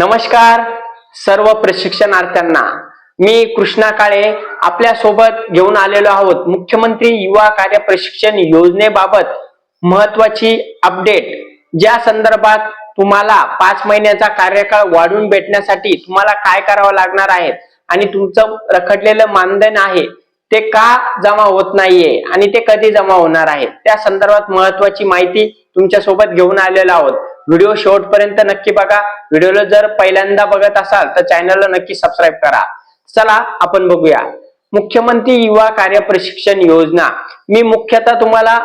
नमस्कार सर्व प्रशिक्षणार्थ्यांना. मी कृष्णा काळे आपल्यासोबत घेऊन आलेलो आहोत. मुख्यमंत्री युवा कार्य प्रशिक्षण योजनेबाबत महत्वाची अपडेट. ज्या संदर्भात तुम्हाला पाच महिन्याचा कार्यकाळ वाढून भेटण्यासाठी तुम्हाला काय करावं लागणार आहे आणि तुमचं रखडलेलं मानधन आहे ते का जमा होत नाहीये आणि ते कधी जमा होणार आहे? त्या संदर्भात महत्वाची माहिती तुमच्यासोबत घेऊन आलेलो आहोत. व्हिडिओ शेवटपर्यंत नक्की बघा. व्हिडिओला जर पहिल्यांदा बघत असाल तर चॅनलला नक्की सबस्क्राईब करा. चला आपण बघूया. मुख्यमंत्री युवा कार्य प्रशिक्षण योजना. मी मुख्यतः तुम्हाला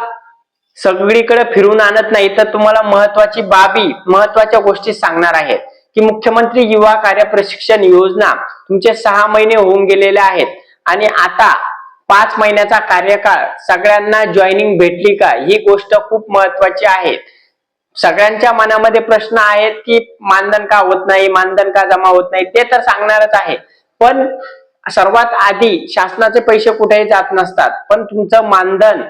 सगळीकडे फिरून आणत नाही तर तुम्हाला महत्वाची बाबी महत्त्वाच्या गोष्टी सांगणार आहेत की मुख्यमंत्री युवा कार्य प्रशिक्षण योजना तुमचे सहा महिने होऊन गेलेले आहेत. आणि आता पाच महिन्याचा कार्यकाळ सगळ्यांना जॉईनिंग भेटली का? ही गोष्ट खूप महत्वाची आहे. सगळ्यांच्या मनामध्ये प्रश्न आहेत की मानधन का होत नाही मानधन का जमा होत नाही ते तर सांगणारच आहे. पण सर्वात आधी शासनाचे पैसे कुठेही जात नसतात. पण तुमचं मानधन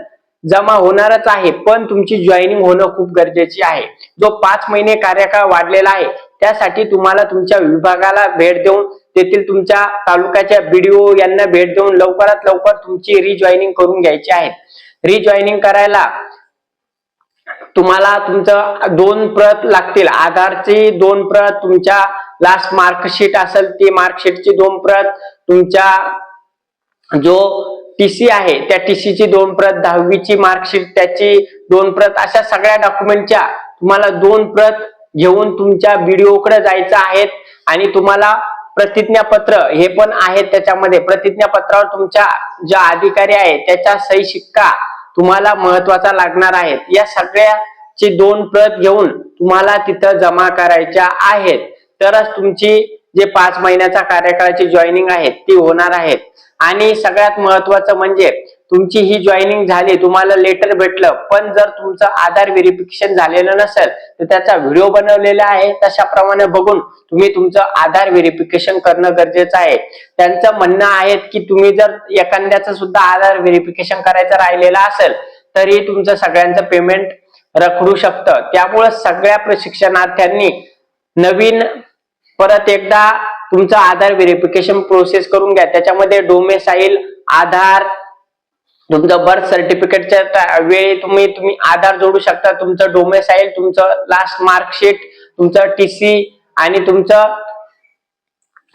जमा होणारच आहे पण तुमची जॉईनिंग होणं खूप गरजेची आहे. जो पाच महिने कार्यकाळ वाढलेला आहे त्यासाठी तुम्हाला तुमच्या विभागाला भेट देऊन तेथील तुमच्या तालुक्याच्या बीडीओ यांना भेट देऊन लवकरात लवकर तुमची रिजॉईनिंग करून घ्यायची आहे. रिजॉईनिंग करायला तुम्हाला तुमचं दोन प्रत लागतील. आधारची दोन प्रत तुमच्या लास्ट मार्कशीट असेल ती मार्कशीटची दोन प्रत तुमच्या जो टीसी आहे त्या टीसीची दोन प्रत दहावीची मार्कशीट त्याची दोन प्रत अशा सगळ्या डॉक्युमेंटच्या तुम्हाला दोन प्रत घेऊन तुमच्या बीडीओ जायचं आहेत आणि तुम्हाला प्रतिज्ञापत्र हे पण आहेत त्याच्यामध्ये. प्रतिज्ञापत्रावर तुमच्या ज्या अधिकारी आहे त्याच्या सही शिक्का. तुम्हाला महत्त्वाचा लागणार आहे या सगळ्याची दोन प्रत घेऊन तुम्हाला तिथं जमा करायच्या आहेत. तरच तुमची जे पाच महिन्याचा कार्यकाळाची जॉईनिंग आहे ती होणार आहे. आणि सगळ्यात महत्वाचं म्हणजे तुमची ही जॉईनिंग झाली तुम्हाला लेटर भेटलं पण जर तुमचं आधार व्हेरिफिकेशन झालेलं नसेल तर त्याचा व्हिडिओ बनवलेला आहे. तशाप्रमाणे बघून तुम्ही तुमचं आधार व्हेरिफिकेशन करणं गरजेचं आहे. त्यांचं म्हणणं आहे की तुम्ही जर एखाद्याचं सुद्धा आधार व्हेरिफिकेशन करायचं राहिलेलं असेल तरी तुमचं सगळ्यांचं पेमेंट रखडू शकतं. त्यामुळे सगळ्या प्रशिक्षणार्थ्यांनी नवीन परत एकदा तुमचं आधार व्हेरिफिकेशन प्रोसेस करून घ्या. त्याच्यामध्ये डोमेसाईल आधार तुमचं बर्थ सर्टिफिकेटच्या वेळी तुम्ही तुम्ही आधार जोडू शकता. तुमचं डोमेसाईल तुमचं लास्ट मार्कशीट तुमचं टीसी आणि तुमचं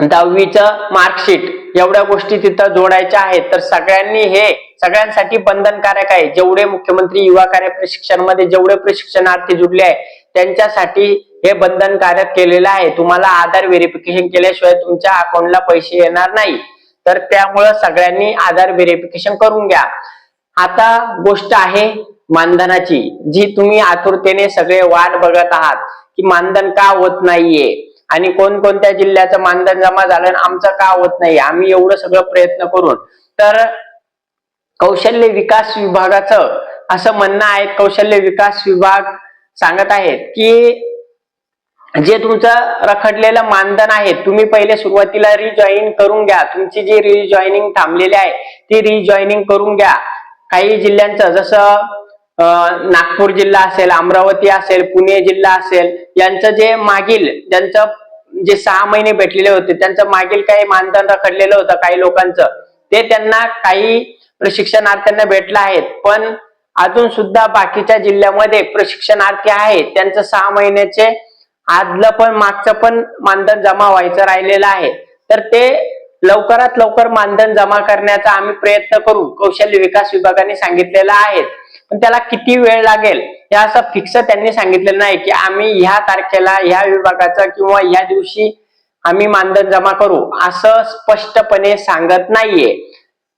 दहावीचं मार्कशीट एवढ्या गोष्टी तिथं जोडायच्या आहेत. तर सगळ्यांनी हे सगळ्यांसाठी बंधनकारक आहे. जेवढे मुख्यमंत्री युवा कार्य प्रशिक्षणमध्ये जेवढे प्रशिक्षणार्थी जुडले आहे त्यांच्यासाठी हे बंधनकारक केलेलं आहे. तुम्हाला आधार व्हेरिफिकेशन केल्याशिवाय तुमच्या अकाउंटला पैसे येणार नाही. तर त्यामुळं सगळ्यांनी आधार व्हेरिफिकेशन करून घ्या. आता गोष्ट आहे मानधनाची जी तुम्ही आतुरतेने सगळे वाट बघत आहात की मानधन का होत नाहीये? आणि कोणकोणत्या जिल्ह्याचं मानधन जमा झालं आणि आमचं का होत नाही आम्ही एवढं सगळं प्रयत्न करून. तर कौशल्य विकास विभागाचं असं म्हणणं आहे कौशल्य विकास विभाग सांगत आहेत की जे तुमचं रखडलेलं मानधन आहे तुम्ही पहिले सुरुवातीला रिजॉईन करून घ्या. तुमची जी रिजॉईनिंग थांबलेली आहे ती रिजॉईनिंग करून घ्या. काही जिल्ह्यांचं जसं नागपूर जिल्हा असेल अमरावती असेल पुणे जिल्हा असेल यांचं जे मागील ज्यांचं जे सहा महिने भेटलेले होते त्यांचं मागील काही मानधन रखडलेलं होतं काही लोकांचं ते त्यांना काही प्रशिक्षणार्थ्यांना भेटलं आहेत. पण अजून सुद्धा बाकीच्या जिल्ह्यामध्ये प्रशिक्षणार्थी आहेत. त्यांचं सहा महिन्याचे आदलं पण मागचं पण मानधन जमा व्हायचं राहिलेलं आहे. तर ते लवकरात लवकर मानधन जमा करण्याचा आम्ही प्रयत्न करू कौशल्य विकास विभागाने सांगितलेलं आहे. पण त्याला किती वेळ लागेल हे असं फिक्स त्यांनी सांगितलेलं नाही की आम्ही ह्या तारखेला ह्या विभागाचं किंवा ह्या दिवशी आम्ही मानधन जमा करू असं स्पष्टपणे सांगत नाहीये.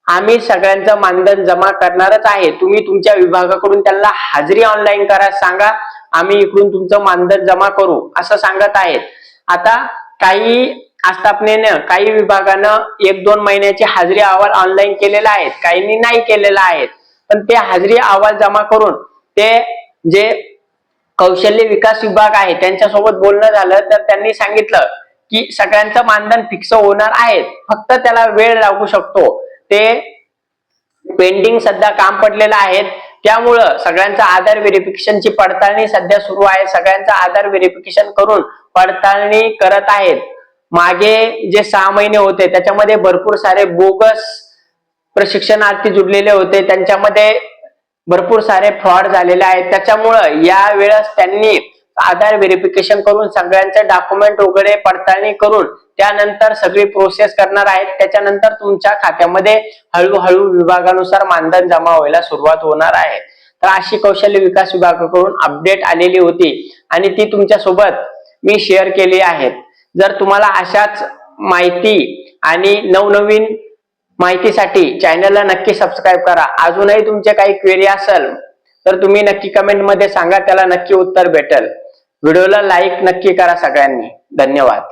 आम्ही सगळ्यांचं मानधन जमा करणारच आहे. तुम्ही तुमच्या विभागाकडून त्यांना हाजरी ऑनलाईन करा सांगा. आम्ही इकडून तुमचं मानधन जमा करू असं सांगत आहेत. आता काही आस्थापनेनं काही विभागानं एक दोन महिन्याची हाजरी अहवाल ऑनलाईन केलेला आहेत काहींनी नाही केलेला आहे. पण ते हाजरी अहवाल जमा करून ते जे कौशल्य विकास विभाग आहे त्यांच्यासोबत बोलणं झालं तर त्यांनी सांगितलं की सगळ्यांचं मानधन फिक्स होणार आहे. फक्त त्याला वेळ लागू शकतो. ते पेंडिंग सध्या काम पडलेलं आहे. त्यामुळं सगळ्यांचा आधार व्हेरिफिकेशनची पडताळणी सध्या सुरू आहे. सगळ्यांचा आधार व्हेरिफिकेशन करून पडताळणी करत आहेत. मागे जे सहा महिने होते त्याच्यामध्ये भरपूर सारे बोगस प्रशिक्षणार्थी जुडलेले होते. त्यांच्यामध्ये भरपूर सारे फ्रॉड झालेले आहेत. त्याच्यामुळं या वेळेस त्यांनी आधार व्हेरिफिकेशन करून सगळ्यांचे डॉक्युमेंट वगैरे पडताळणी करून त्यानंतर सगळी प्रोसेस करणार आहेत. त्याच्यानंतर तुमच्या खात्यामध्ये हळूहळू विभागानुसार मानधन जमा व्हायला सुरुवात होणार आहे. तर अशी कौशल्य विकास विभागाकडून अपडेट आलेली होती आणि ती तुमच्यासोबत मी शेअर केली आहेत. जर तुम्हाला अशाच माहिती आणि नवनवीन माहितीसाठी चॅनलला नक्की सबस्क्राईब करा. अजूनही तुमच्या काही क्वेरी असेल तर तुम्ही नक्की कमेंटमध्ये सांगा त्याला नक्की उत्तर भेटेल. व्हिडिओला लाईक नक्की करा सगळ्यांनी. धन्यवाद.